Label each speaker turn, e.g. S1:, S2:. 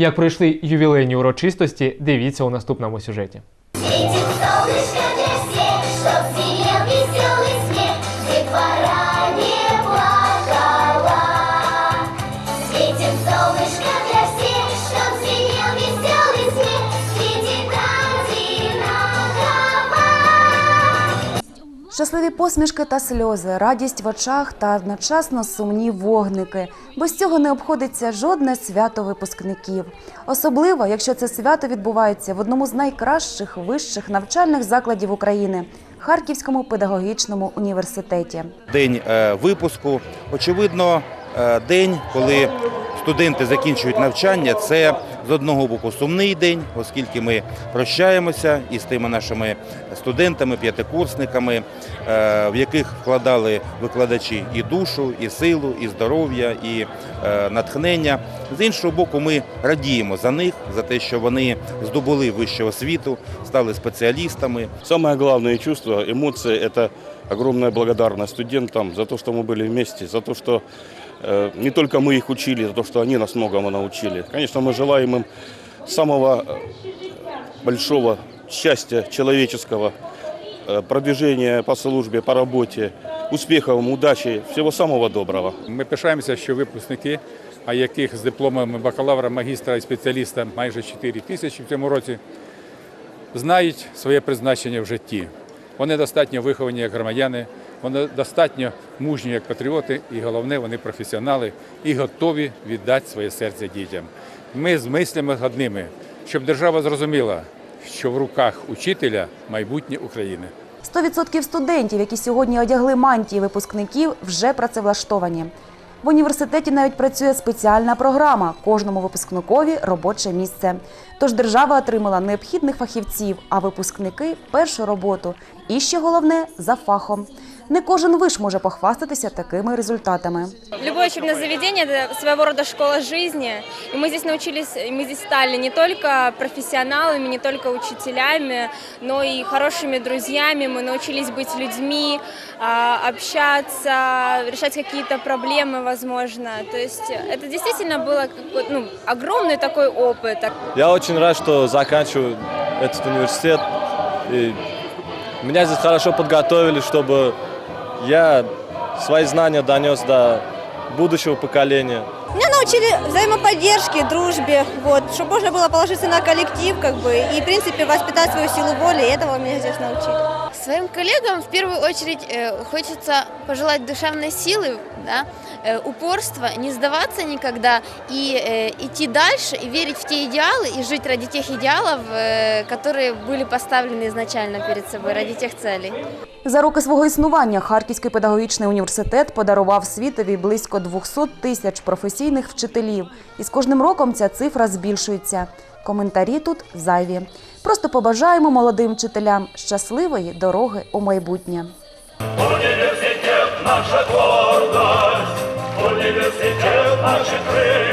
S1: Як пройшли ювілейні урочистості, дивіться у наступному сюжеті.
S2: Солнышко для всех, чтоб сиял
S3: Щасливі посмішки та сльози, радість в очах та одночасно сумні вогники. Без цього не обходиться жодне свято випускників. Особливо, якщо це свято відбувається в одному з найкращих вищих навчальних закладів України Харківському педагогічному університеті.
S4: день е, випуску. Очевидно, е, день, коли студенти закінчують навчання, це з одного боку сумний день, оскільки ми прощаємося із тими нашими студентами, п'ятикурсниками, е, в яких вкладали викладачі і душу, і силу, і здоров'я, і е, натхнення. З іншого боку, ми радіємо за них, за те, що вони здобули вищу освіту, стали спеціалістами,
S5: Самое главное чувство, эмоции – это огромная благодарность студентам за то, что мы были вместе, за то, что э, не только мы их учили, за то, что они нас многому научили. Конечно, мы желаем им самого э, большого счастья человеческого, э, продвижения по службе, по работе, успехов, им, удачи, всего самого доброго.
S6: Ми пишаємося, що випускники, а яких з дипломами бакалавра, магістра і спеціаліста майже 4 тисячі в цьому році, знають своє призначення в житті. Вони достатньо виховані як громадяни, вони достатньо мужні як патріоти, і головне, вони професіонали і готові віддати своє серце дітям. Ми з мислями одними, щоб держава зрозуміла, що в руках учителя майбутнє України.
S3: 100% студентів, які сьогодні одягли мантії випускників, вже працевлаштовані. В університеті навіть працює спеціальна програма кожному випускникові робоче місце. Тож держава отримала необхідних фахівців, а випускники першу роботу. І ще головне за фахом. Не кожен виш може похвастатися такими результатами.
S7: Любое учебное заведение – это своего рода школа жизни. И мы здесь научились, и мы здесь стали не только профессионалами, не только учителями, но и хорошими друзьями. Мы научились быть людьми, а, общаться, решать какие-то проблемы, возможно. То есть это действительно было ну, огромный такой опыт.
S8: Я очень рад, что заканчиваю этот университет. И меня здесь хорошо подготовили, чтобы я свои знания донес до будущего поколения.
S9: Меня научили взаимоподдержке, дружбе, вот, чтобы можно было положиться на коллектив, как бы, и, в принципе, воспитать свою силу воли, и этого меня здесь научили.
S10: Своим коллегам в первую очередь э, хочется пожелать душевной силы, да, э, упорства, не сдаваться никогда и э, идти дальше, и верить в те идеалы, и жить ради тех идеалов, э, которые были поставлены изначально перед собой, ради тех целей.
S3: За роки свого існування Харківський педагогічний університет подарував світові близько 200 тисяч професійних вчителів, і з кожним роком ця цифра збільшується. Коментарі тут зайві. Просто побажаємо молодим вчителям щасливої дороги у майбутнє.
S11: Університет наша гордость, університет наші крыльев.